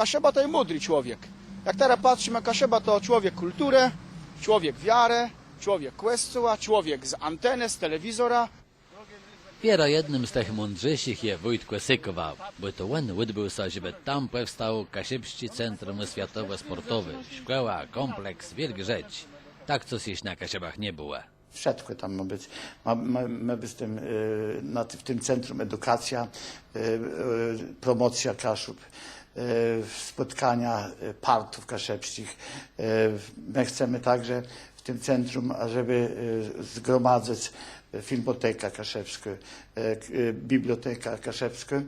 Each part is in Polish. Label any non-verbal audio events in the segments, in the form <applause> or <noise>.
Kaszeba to jest mądry człowiek. Jak teraz patrzymy, Kaszeba to człowiek kulturę, człowiek wiarę, człowiek kłescoła, człowiek z anteny, z telewizora. Wiera jednym z tych mądrzejszych je Wojt Kwesykowa, bo to on odbył się, żeby tam powstał Kasiepści Centrum Oświatowe Sportowe, szkoła, kompleks, wielka rzecz. Tak coś jeszcze na Kasiebach nie było. Wszystko tam ma być. Ma, ma, ma być w tym, centrum edukacja, e, e, promocja Kaszub, spotkania partów kaszepskich. My chcemy także tym centrum, ażeby e, zgromadzać filmoteka kaszepską, e, e, biblioteka kaszepską.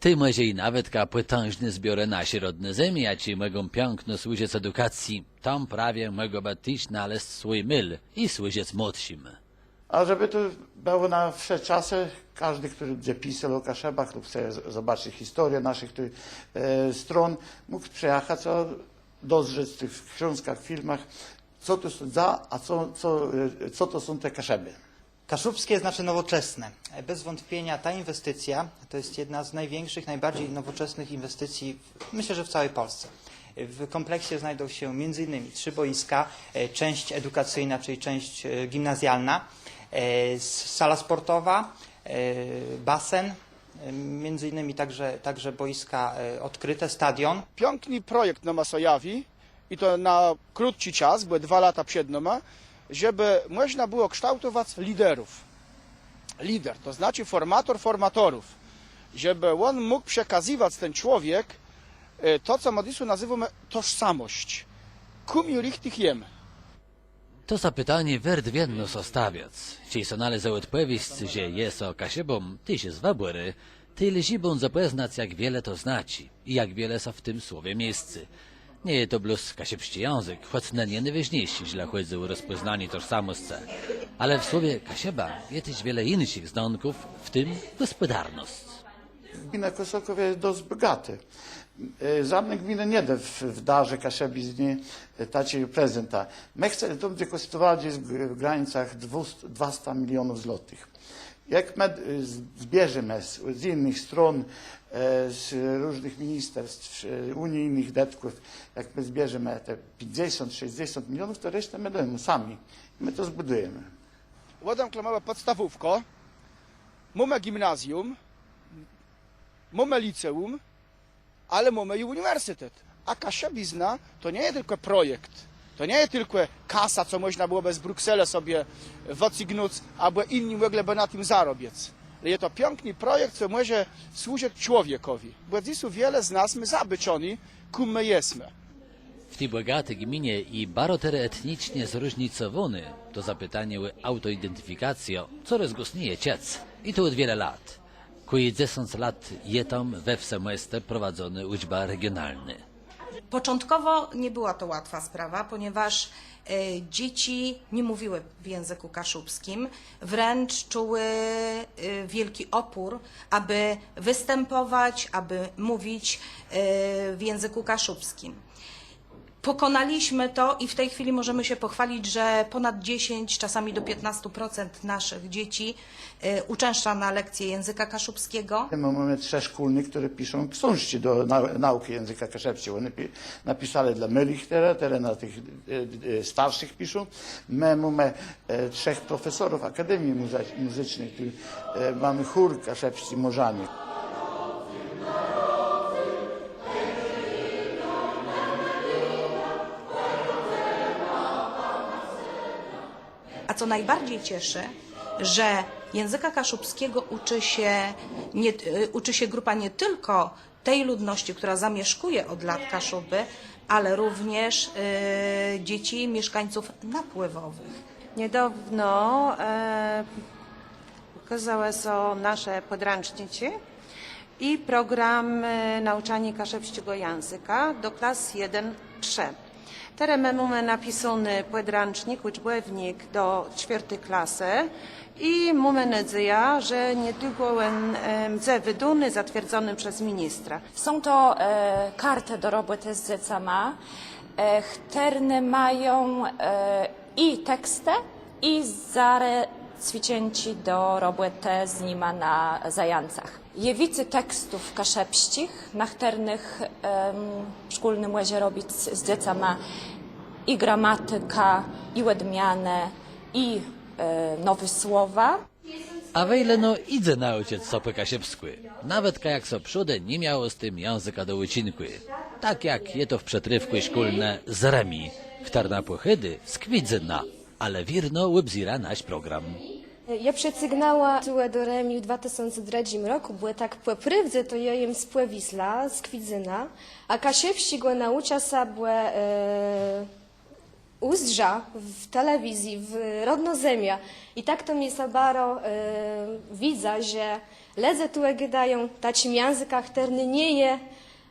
Ty może i nawet ka potężne zbiory nasi rodne ziemi, a ci mogą piękno służyć edukacji. Tam prawie mogą być znaleźć swój myl i służyć młodszym. A żeby to było na wsze czasy, każdy, który będzie pisał o Kaszebach lub chce zobaczyć historię naszych tu, e, stron, mógł przyjechać, a dozrzeć w tych książkach, filmach, co to są za, a co, co, e, co to są te Kaszeby. Kaszubskie znaczy nowoczesne. Bez wątpienia ta inwestycja to jest jedna z największych, najbardziej nowoczesnych inwestycji, myślę, że w całej Polsce. W kompleksie znajdą się m.in. trzy boiska, e, część edukacyjna, czyli część e, gimnazjalna, sala sportowa, basen, innymi także, także boiska odkryte, stadion. Piękny projekt na Masojawi i to na krótki czas, bo dwa lata przed żeby można było kształtować liderów. Lider, to znaczy formator formatorów. Żeby on mógł przekazywać ten człowiek e, to, co Madisu nazywamy tożsamość. Kum richtig jem. To zapytanie werd wienno zostawiać. Ci so należy odpowiedzieć, że jest o Kasiebom, ty się zwabory, ty lżibą zapoznać, jak wiele to znaczy i jak wiele są w tym słowie miejscy. Nie jest to bluz kasiepszczy język, choć na nie najważniejszy, źle chodzi o rozpoznanie tożsamości. Ale w słowie Kasieba jest też wiele innych zdonków, w tym gospodarność. Gmina Kosokow jest dość bogata. E, Żadna gmina nie da w, w darze Kaszebi z niej e, takiego prezenta. My chcemy, to będzie w granicach 200, 200 milionów złotych. Jak my z- zbierzemy z, z innych stron, e, z różnych ministerstw, e, unijnych detków, jak my zbierzemy te 50-60 milionów, to resztę my damy sami. My to zbudujemy. Ładam klamała podstawówko, mamy gimnazjum, mamy liceum, ale mamy i uniwersytet. A Kasiabizna to nie jest tylko projekt, to nie jest tylko kasa, co można było bez Brukseli sobie wocignąć, albo inni mogliby na tym zarobić. Jest to piękny projekt, co może służyć człowiekowi. Bo dziś wiele z nas my zabyczoni, kum my jesteśmy. W tej bogatej gminie i barotery etnicznie zróżnicowane to zapytanie o autoidentyfikację coraz głośniej ciec. I to od wiele lat. Kuj 10 lat je tam we wse mieste prowadzony uczba regionalny. Początkowo nie była to łatwa sprawa, ponieważ e, dzieci nie mówiły w języku kaszubskim, wręcz czuły e, wielki opór, aby występować, aby mówić e, w języku kaszubskim. Pokonaliśmy to i w tej chwili możemy się pochwalić, że ponad 10, czasami do 15% naszych dzieci e, uczęszcza na lekcje języka kaszubskiego. My mamy trzech szkolnych, które piszą książki do nau- nauki języka kaszepskiego. Oni pi- napisali dla małych teraz, teraz na tych e, e, starszych piszą. My mamy e, trzech profesorów Akademii Muzycznej. E, mamy chór kaszepski Morzany. A co najbardziej cieszy, że języka kaszubskiego uczy się, nie, y, uczy się grupa nie tylko tej ludności, która zamieszkuje od lat Kaszuby, ale również y, dzieci mieszkańców napływowych. Niedawno e, pokazały się nasze podręczniki i program e, nauczania kaszepskiego języka do klas 1-3. Teraz mamy napisany podręcznik, uczbownik do czwartej klasy i mamy nadzieję, że niedługo będzie wydany, zatwierdzony przez ministra. Są to e, karty do roboty z dziecama, e, które mają e, i teksty, i zare ćwiczęci do roboty z nimi na zajęciach. Je wicy tekstów kaszepścich, na których em, szkolny może robić z dziecama i gramatyka, i odmianę, i e, nowe słowa. A wejle no idzie nauczyć sopy kasiepskły. Nawet jak so przódy nie miało z tym języka do łycinkły. Tak jak je to w przetrywku szkolne z remi. Wtarna pochydy skwidzyna, ale wirno łybzira naś program. Ja przecygnała tułę do Remi w 2003 roku, bo tak poprywdze to ja jem spłewisla, z Kwidzyna, a Kasiewści go naucza sa błe e, uzdrza w telewizji, w rodnozemia. I tak to mi sabaro e, widza, że ledze tułe gydają tacim językach terny nie je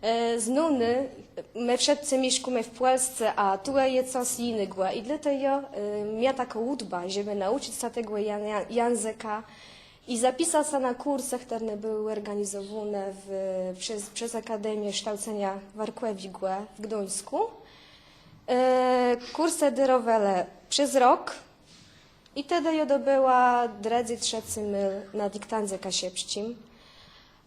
e, znany, my wszyscy mieszkamy w Polsce, a tu jest coś innego. I dlatego e, miała taką łudba, żeby nauczyć się tego języka i zapisać się na kursach, które były organizowane w, przez, przez Akademię Kształcenia w w Gdańsku. E, kursy dyrowele przez rok i wtedy ja dobyła dredzy trzeci myl na dyktandzie kasiepścim.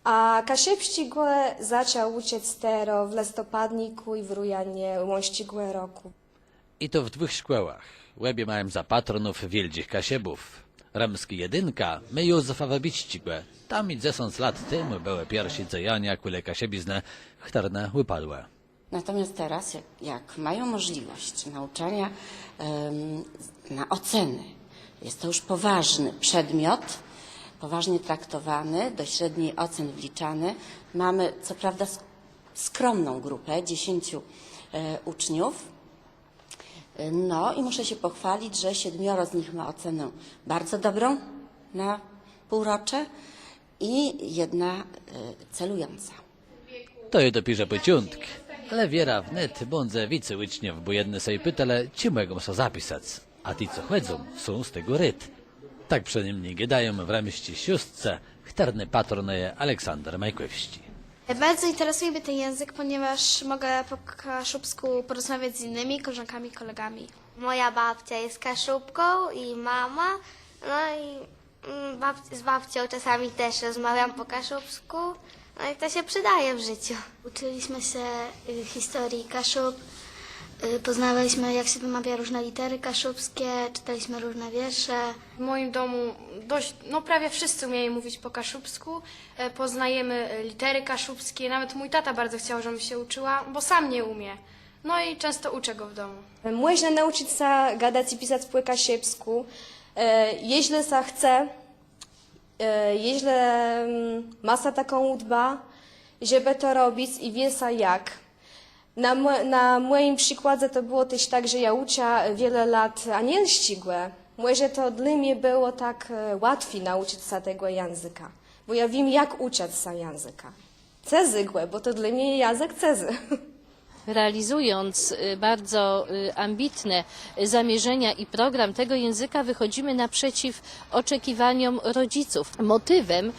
A Kasiepści go zaczął uczyć stero w listopadniku i w Rujanie łąścigłe roku. I to w dwóch szkołach. Łebie mają za patronów wieldzich kasiebów. Ramski jedynka, my Józefa Wabiścigłe. Tam i dziesiąt lat temu były pierwsze dzejania, kule kasiebizne, chtarne wypadłe. Natomiast teraz, jak, jak mają możliwość nauczania em, na oceny, jest to już poważny przedmiot, poważnie traktowany, do średniej ocen wliczany. Mamy, co prawda, sk- skromną grupę, dziesięciu e, uczniów. E, No i muszę się pochwalić, że siedmioro z nich ma ocenę bardzo dobrą na półrocze i jedna e, celująca. To je dopisze pociątk. Ale wiera wnet bądze wicy uczniów, bo jedne sobie pytale, ci mogą so zapisać, a ci co chodzą, są z tego ryt. Tak przynajmniej gadają w ramści sióstce, chtarny patroneje Aleksander Majkowści. Bardzo interesuje mnie ten język, ponieważ mogę po kaszubsku porozmawiać z innymi koleżankami, kolegami. Moja babcia jest kaszubką i mama, no i mm, bab- z babcią czasami też rozmawiam po kaszubsku, no i to się przydaje w życiu. Uczyliśmy się y, historii Kaszub, poznawaliśmy jak się wymawia różne litery kaszubskie, czytaliśmy różne wiersze. W moim domu dość, no prawie wszyscy umieją mówić po kaszubsku. E, Poznajemy e, litery kaszubskie. Nawet mój tata bardzo chciał, żebym się uczyła, bo sam nie umie. No i często uczę go w domu. Można nauczyć się gadać i pisać po kasiepsku, e, jeśli się chce, e, jeśli mm, ma się taką łudba, żeby to robić i wie się jak. Na, na moim przykładzie to było też tak, że ja uczę wiele lat anielścigłe. Może to dla mnie było tak e, łatwiej nauczyć się tego języka, bo ja wiem jak uczyć się języka. Cezygłe, bo to dla mnie język cezy. <laughs> realizując y, bardzo y, ambitne y, zamierzenia i program tego języka, wychodzimy naprzeciw oczekiwaniom rodziców. Motywem,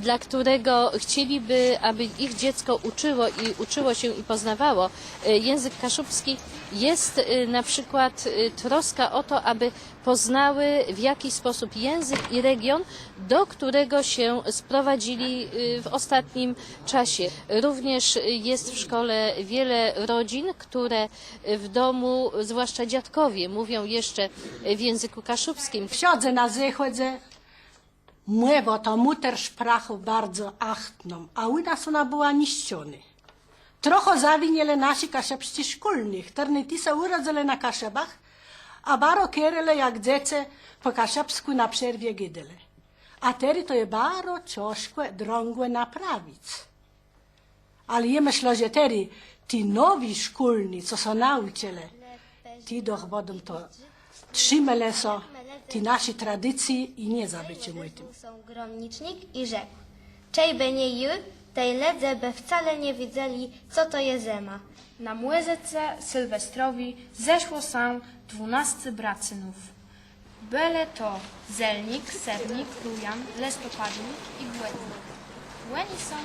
dla którego chcieliby, aby ich dziecko uczyło i uczyło się i poznawało język kaszubski, jest na przykład troska o to, aby poznały w jaki sposób język i region, do którego się sprowadzili w ostatnim czasie. Również jest w szkole wiele rodzin, które y, w domu, zwłaszcza dziadkowie, mówią jeszcze y, w języku kaszubskim. Wsiądzę na zachodzie, mływo to muttersprache bardzo achtną, a u nas ona była niszczona. Trochę zawiniele nasi kaszepści szkolnych, które ty se urodzili na kaszebach, a baro kierele jak dziece po kaszepsku na przerwie gydele. A teraz to je baro ciężkie, drągłe naprawić. Ale ja myślę, że teraz ci nowi szkolni, co są nauczyciele, ci doch będą to trzymali so, ti naši tradycji i nie zabyczymuj tym. Są gromnicznik i rzekł, czej by nie ju, tej ledze by wcale nie widzieli, co to jest zema. Na muezece sylwestrowi zeszło sam dwunasty bracynów. Byle to zelnik, sernik, rujan, lestopadnik i błędnik. Błędni są